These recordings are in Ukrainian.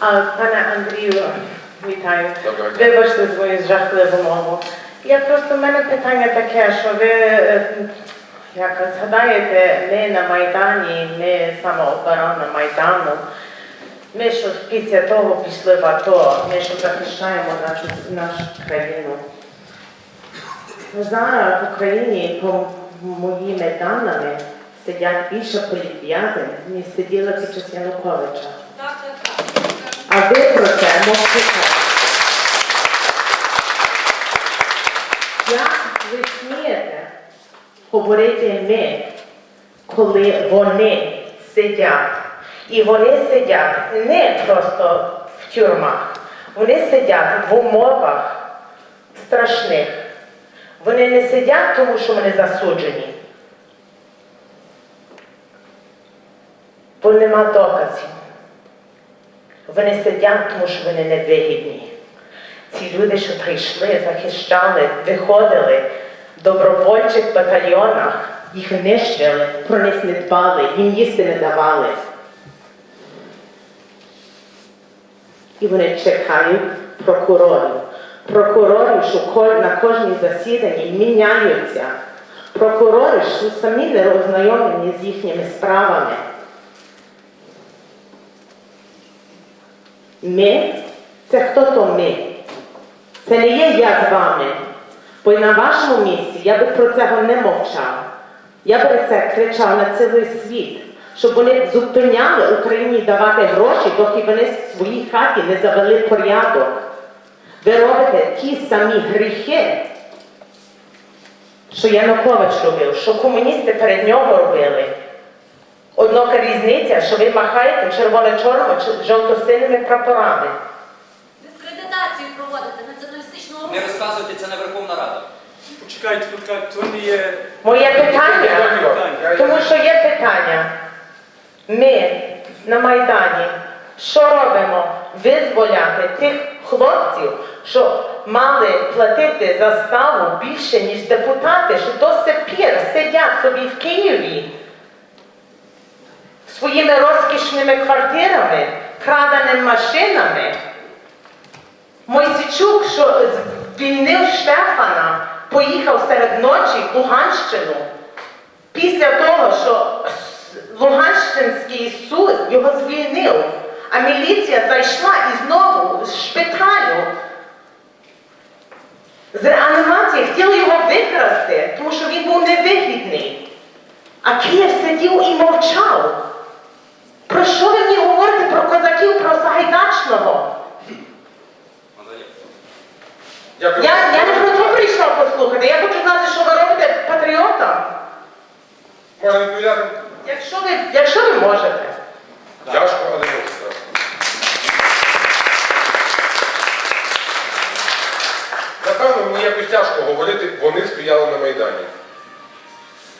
А, пане Андрію, вітаю. Доброго дня. Вибачте свою жахливу мову. Я просто в мене питання таке, що ви е, як згадаєте, ми на Майдані, ми самооборона Майдану. Ми що після того пішли в АТО, ми що захищаємо нашу, нашу країну. Зараз в Україні, по моїми даними, сидять більше політв'язень, ніж сиділи під час Януковича. Так, так, так. А ви про це мовчите. Як ви смієте говорити ми, коли вони сидять? І вони сидять не просто в тюрмах, вони сидять в умовах страшних. Вони не сидять, тому що вони засуджені. Бо нема доказів. Вони сидять, тому що вони невигідні. Ці люди, що прийшли, захищали, виходили в добровольчих батальйонах, їх нищили, про них не дбали, їм їсти не давали. І вони чекають прокурорів. Прокурорів, що на кожній засіданні міняються. Прокурори, що самі не ознайомлені з їхніми справами. Ми це хто то ми? Це не є я з вами. Бо на вашому місці я би про це не мовчав. Я би це кричав на цілий світ, щоб вони зупиняли Україні давати гроші, доки вони в своїй хаті не завели порядок. Ви робите ті самі гріхи, що Янукович робив, що комуністи перед нього робили. Однака різниця, що ви махаєте червоно-чорними чи жовто-синими прапорами. Дискредитацію проводити націоналістичного Не розказуйте, це не Верховна Рада. Почекайте, почекайте, то не є. Моє питання, тому що є питання. Ми на Майдані що робимо? Визволяти тих хлопців, що мали платити заставу більше, ніж депутати, що до сих пір сидять собі в Києві своїми розкішними квартирами, краденими машинами. Мойсичук, що звільнив Штефана, поїхав серед ночі в Луганщину. Після того, що Луганщинський суд його звільнив, а міліція зайшла і знову з шпиталю. З реанімації хотіли його викрасти, тому що він був невигідний. А Київ сидів і мовчав. Про що ви мені говорите про козаків, про Сагайдачного? Дякую. Я, я не про то прийшла послухати. Я хочу знати, що ви робите патріотам. Можна відповідати? Якщо ви, якщо ви можете. Тяжко, але можна. так. Напевно, мені якось тяжко говорити, вони стояли на Майдані.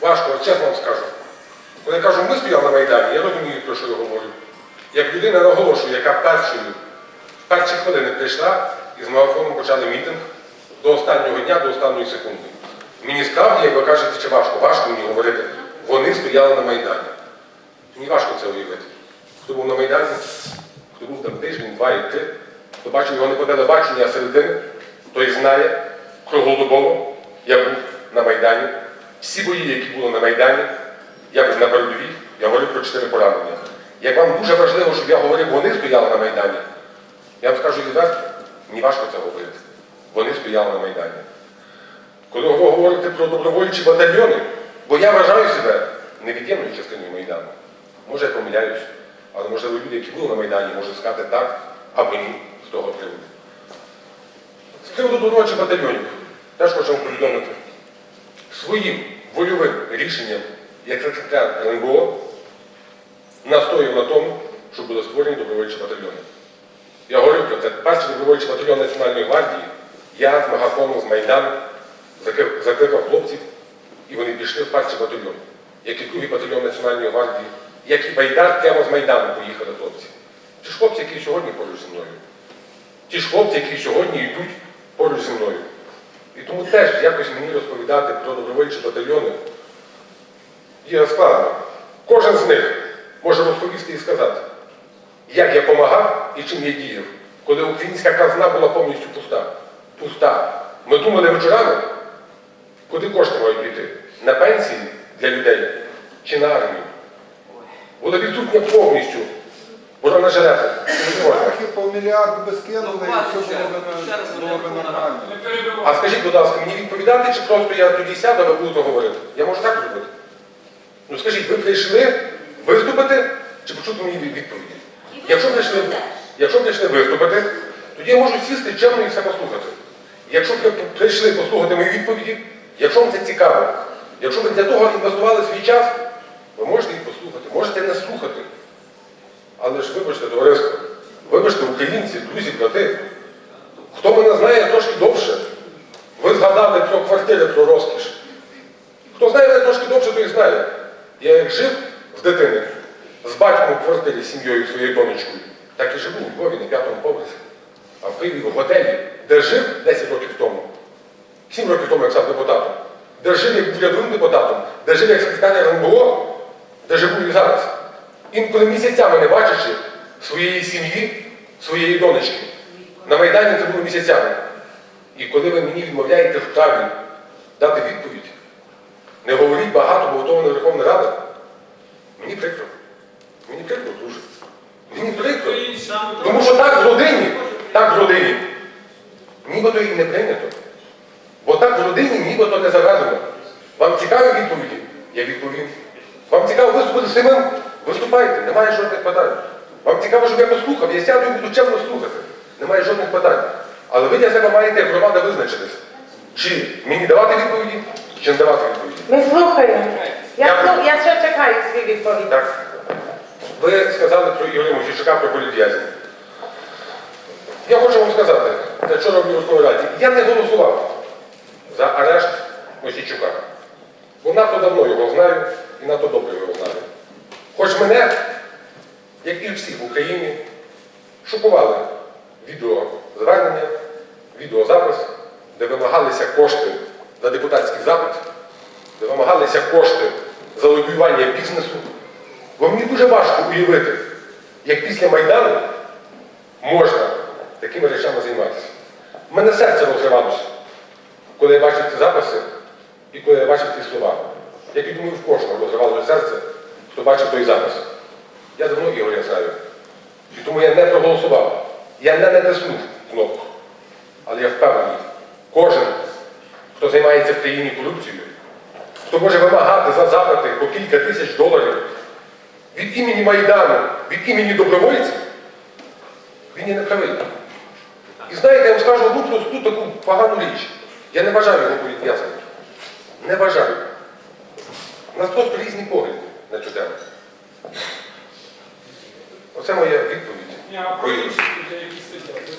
Важко, чесно вам скажу. Коли я кажу, ми стояли на Майдані, я розумію, про що я говорю. Як людина наголошую, яка першою, в перші хвилини прийшла і з марафоном почали мітинг до останнього дня, до останньої секунди. Мені справді, як ви кажете, чи важко, важко мені говорити, вони стояли на Майдані. Мені важко це уявити. Хто був на Майдані, хто був тиждень, два хто бачив його не по телебаченню, а середини, той знає круглодобово, я був на Майдані. Всі бої, які були на Майдані, я був на передовій, я говорив про чотири поранення. Як вам дуже важливо, щоб я говорив, вони стояли на Майдані, я вам скажу відверто, мені важко це говорити. Вони стояли на Майдані. Коли ви говорите про добровольчі батальйони, бо я вважаю себе невід'ємною частиною Майдану. Може, я помиляюсь, але можливо люди, які були на Майдані, можуть сказати так або ні з того приводу. З приводу добровольчих батальйонів, теж вам повідомити. Своїм вольовим рішенням, як секретар РНБО, настояв на тому, щоб були створені добровольчі батальйони. Я говорив про це. Перший добровольчий батальйон Національної гвардії, я з Магафоном, з Майдану, закликав хлопців, і вони пішли в перший батальйон, як і другий батальйон Національної гвардії, як і Байдар прямо з Майдану поїхали хлопці. Ті ж хлопці, які сьогодні поруч зі мною. Ті ж хлопці, які сьогодні йдуть поруч зі мною. І тому теж якось мені розповідати про добровольчі батальйони є складно. Кожен з них може розповісти і сказати, як я допомагав і чим я діяв, коли українська казна була повністю пуста. Пуста. Ми думали вечорами, куди кошти мають піти? На пенсії для людей чи на армію? Була відсутня повністю можна. Трохи півмільярда би скинули, Ну, і все було б нормально. А скажіть, будь ласка, мені відповідати, чи просто я тоді сяду, а ви будете говорити? Я можу так зробити? Ну скажіть, ви прийшли виступити чи почути мені відповіді? Якщо прийшли, якщо прийшли виступити, тоді я можу сісти чемно і все послухати. Якщо ви прийшли послухати мої відповіді, якщо вам це цікаво, якщо ви для того інвестували свій час, ви можете їх послухати, можете не слухати. Але ж вибачте, товариство, вибачте, українці, друзі, брати, хто мене знає трошки довше, ви згадали про квартири, про розкіш. Хто знає мене трошки довше, той знає. Я як жив з дитини, з батьком у квартирі сім'єю своєю донечкою, так і живу у Львові на п'ятому поверсі. А в Києві в готелі, де жив 10 років тому, 7 років тому, як став депутатом, де жив як урядовим депутатом, де жив як секретар РНБО, де живу і зараз. Інколи місяцями не бачачи своєї сім'ї, своєї донечки. На Майдані це було місяцями. І коли ви мені відмовляєте в праві дати відповідь, не говоріть багато, бо готова не Верховна Рада, мені прикро. Мені прикро дуже. Мені прикро. Тому що так в родині, так в родині, нібито і не прийнято. Бо так в родині нібито не заведено. Вам цікаві відповіді? Я відповім. Вам цікаво виступити з самим? Виступайте, немає жодних питань. Вам цікаво, щоб я послухав, я сяду і буду чемно слухати. Немає жодних питань. Але ви для себе маєте як громада визначитись. Чи мені давати відповіді, чи не давати відповіді. Ми слухаємо. Я, я ще чекаю свій відповідь. Так. Ви сказали про Ігоря Мосійчука, про політв'язнів. Я хочу вам сказати, що роблю в Верховній Раді. Я не голосував за арешт Мосійчука. Бо надто давно його знаю і надто добре його знаю. Хоч мене, як і всіх в Україні, шокували відеозвернення, відеозапис, де вимагалися кошти за депутатський запит, де вимагалися кошти за лобіювання бізнесу. Бо мені дуже важко уявити, як після Майдану можна такими речами займатися. У мене серце розривалося, коли я бачив ці записи і коли я бачив ці слова. Як і думаю, в кожного розривалося серце, хто бачив той запис. Я давно Ігоря знаю. І тому я не проголосував. Я не натиснув кнопку. Але я впевнений, кожен, хто займається в країні корупцією, хто може вимагати за запити по кілька тисяч доларів від імені Майдану, від імені добровольців, він є неправий. І знаєте, я вам скажу одну просту таку погану річ. Я не вважаю його політв'язним. Не вважаю. У нас просто різні погляди на цю тему. Оце моя відповідь. Інші.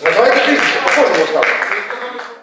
Називайте прізвище, по кожному скажу.